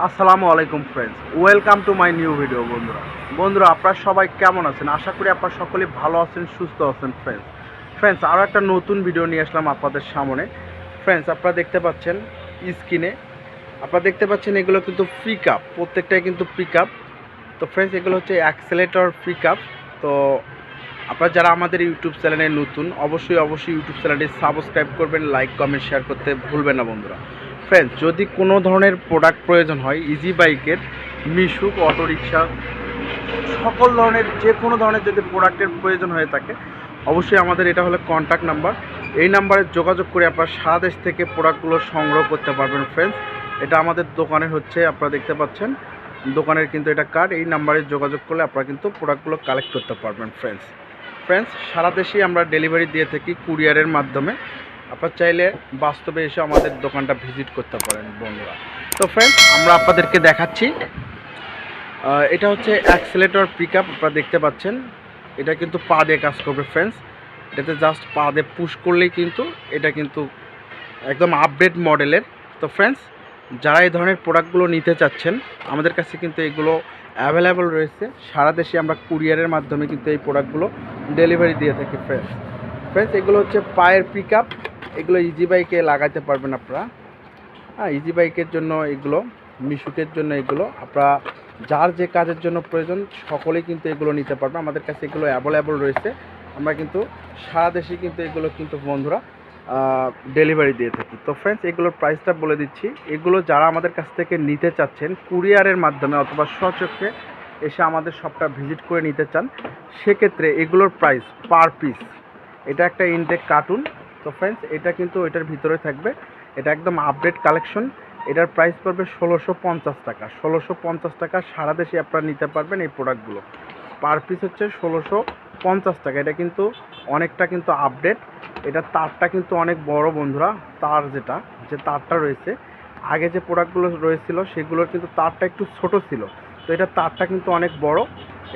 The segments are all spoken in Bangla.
আসসালামু আলাইকুম friends welcome to my new video বন্ধুরা। বন্ধুরা, আপনারা সবাই কেমন আছেন? আশা করি আপনারা সকলে ভালো আছেন, সুস্থ আছেন ফ্রেন্ডস ফ্রেন্ডস আরও একটা নতুন ভিডিও নিয়ে আসলাম আপনাদের সামনে। ফ্রেন্ডস আপনারা দেখতে পাচ্ছেন স্ক্রিনে আপনারা দেখতে পাচ্ছেন এগুলো কিন্তু পিক আপ প্রত্যেকটাই কিন্তু পিক আপ তো ফ্রেন্ডস এগুলো হচ্ছে অ্যাক্সেলেটর পিক আপ তো আপনারা যারা আমাদের ইউটিউব চ্যানেলে নতুন, অবশ্যই অবশ্যই ইউটিউব চ্যানেলটি সাবস্ক্রাইব করবেন লাইক কমেন্ট শেয়ার করতে ভুলবেন না, বন্ধুরা। ফ্রেন্ডস যদি কোনো ধরনের প্রোডাক্ট প্রয়োজন হয় ইজি বাইকের মিশুক অটোরিকশা সকল ধরনের যে কোনো ধরনের যদি প্রোডাক্টের প্রয়োজন হয়ে থাকে, অবশ্যই আমাদের এটা হলো কন্ট্যাক্ট নাম্বার এই নাম্বারে যোগাযোগ করে আপনারা সারা দেশ থেকে প্রোডাক্টগুলো সংগ্রহ করতে পারবেন ফ্রেন্ডস এটা আমাদের দোকানের হচ্ছে, আপনারা দেখতে পাচ্ছেন। দোকানের কিন্তু এটা কার্ড এই নাম্বারে যোগাযোগ করলে আপনারা কিন্তু প্রোডাক্টগুলো কালেক্ট করতে পারবেন ফ্রেন্ডস ফ্রেন্ডস সারা দেশেই আমরা ডেলিভারি দিয়ে থাকি কুরিয়ারের মাধ্যমে। আপনার চাইলে বাস্তবে এসে আমাদের দোকানটা ভিজিট করতে পারেন বন্ধুরা। তো ফ্রেন্ডস আমরা আপনাদেরকে দেখাচ্ছি। এটা হচ্ছে অ্যাক্সেলেটর পিক আপ আপনারা দেখতে পাচ্ছেন। এটা কিন্তু পা দিয়ে কাজ করবে ফ্রেন্ডস এটাতে জাস্ট পা দিয়ে পুশ করলেই কিন্তু এটা কিন্তু একদম আপডেট মডেলের তো ফ্রেন্ডস যারা এই ধরনের প্রোডাক্টগুলো নিতে চাচ্ছেন, আমাদের কাছে কিন্তু এগুলো অ্যাভেলেবল রয়েছে। সারা দেশে আমরা কুরিয়ারের মাধ্যমে কিন্তু এই প্রোডাক্টগুলো ডেলিভারি দিয়ে থাকি ফ্রেন্ডস ফ্রেন্ডস এগুলো হচ্ছে পায়ের পিক এগুলো ইজি বাইকে লাগাতে পারবেন আপনারা। হ্যাঁ ইজি বাইকের জন্য এগুলো, মিশুকের জন্য এগুলো। আপনারা যার যে কাজের জন্য প্রয়োজন সকলেই কিন্তু এগুলো নিতে পারবে। আমাদের কাছে এগুলো অ্যাভেলেবল রয়েছে। আমরা কিন্তু সারা দেশে কিন্তু এগুলো কিন্তু বন্ধুরা ডেলিভারি দিয়ে থাকি। তো ফ্রেন্ডস এগুলোর প্রাইসটা বলে দিচ্ছি। এগুলো যারা আমাদের কাছ থেকে নিতে চাচ্ছেন কুরিয়ারের মাধ্যমে অথবা স্বচক্ষে এসে আমাদের শপটা ভিজিট করে নিতে চান, সেক্ষেত্রে এগুলোর প্রাইস পার পিস এটা একটা ইনটেক কার্টুন তো ফ্রেন্ডস এটা কিন্তু এটার ভিতরে থাকবে। এটা একদম আপডেট কালেকশন এটার প্রাইস পড়বে ষোলোশো পঞ্চাশ টাকা। ষোলোশো পঞ্চাশ টাকা সারা দেশে আপনারা নিতে পারবেন এই প্রোডাক্টগুলো পার পিস হচ্ছে ষোলোশো পঞ্চাশ টাকা। এটা কিন্তু অনেকটা কিন্তু আপডেট এটা তারটা কিন্তু অনেক বড় বন্ধুরা, তার যেটা, যে তারটা রয়েছে। আগে যে প্রোডাক্টগুলো রয়েছিল, সেগুলোর কিন্তু তারটা একটু ছোট ছিল। তো এটা তারটা কিন্তু অনেক বড়।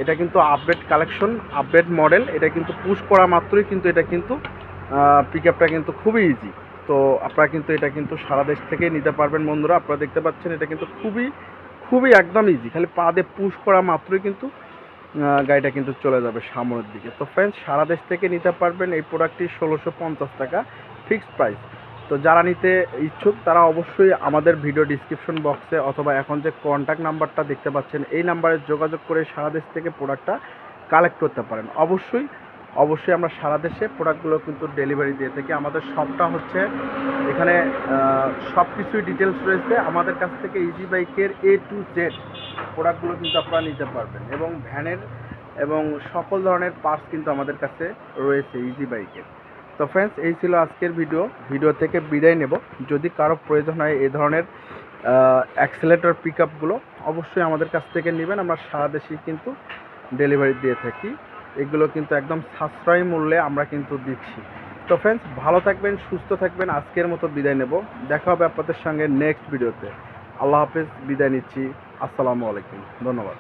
এটা কিন্তু আপডেট কালেকশন আপডেট মডেল এটা কিন্তু পুশ করা মাত্রই কিন্তু এটা কিন্তু পিক আপটা কিন্তু খুবই ইজি তো আপনারা কিন্তু এটা কিন্তু সারা দেশ থেকে নিতে পারবেন বন্ধুরা। আপনারা দেখতে পাচ্ছেন এটা কিন্তু খুবই খুবই একদম ইজি খালি পা দিয়ে পুশ করা মাত্রই কিন্তু গাড়িটা কিন্তু চলে যাবে সামনের দিকে। তো ফ্রেন্ডস সারা দেশ থেকে নিতে পারবেন এই প্রোডাক্টটি ষোলোশো পঞ্চাশ টাকা ফিক্সড প্রাইস তো যারা নিতে ইচ্ছুক, তারা অবশ্যই আমাদের ভিডিও ডিসক্রিপশন বক্সে অথবা এখন যে কন্ট্যাক্ট নাম্বারটা দেখতে পাচ্ছেন, এই নাম্বারে যোগাযোগ করে সারা দেশ থেকে প্রোডাক্টটা কালেক্ট করতে পারেন। অবশ্যই অবশ্যই আমরা সারা দেশে প্রোডাক্টগুলো কিন্তু ডেলিভারি দিয়ে থাকি। আমাদের শপটা হচ্ছে এখানে সব কিছুই ডিটেলস রয়েছে। আমাদের কাছ থেকে ইজি বাইকের এ টু জেড প্রোডাক্টগুলো কিন্তু আপনারা নিতে পারবেন। এবং ভ্যানের এবং সকল ধরনের পার্টস কিন্তু আমাদের কাছে রয়েছে ইজি বাইকের তো ফ্রেন্ডস এই ছিল আজকের ভিডিও ভিডিও থেকে বিদায় নেব। যদি কারও প্রয়োজন হয় এই ধরনের অ্যাক্সেলেটর পিক আপগুলো অবশ্যই আমাদের কাছ থেকে নেবেন। আমরা সারা দেশেই কিন্তু ডেলিভারি দিয়ে থাকি। এগুলো কিন্তু একদম সাশ্রয় মূল্যে আমরা কিন্তু দিচ্ছি। তো ফ্রেন্ডস ভালো থাকবেন, সুস্থ থাকবেন, আজকের মতো বিদায় নেব। দেখা হবে আপনাদের সঙ্গে নেক্সট ভিডিওতে আল্লাহ হাফেজ, বিদায় নিচ্ছি। আসসালামু আলাইকুম। ধন্যবাদ।